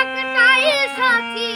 একটাই সাথী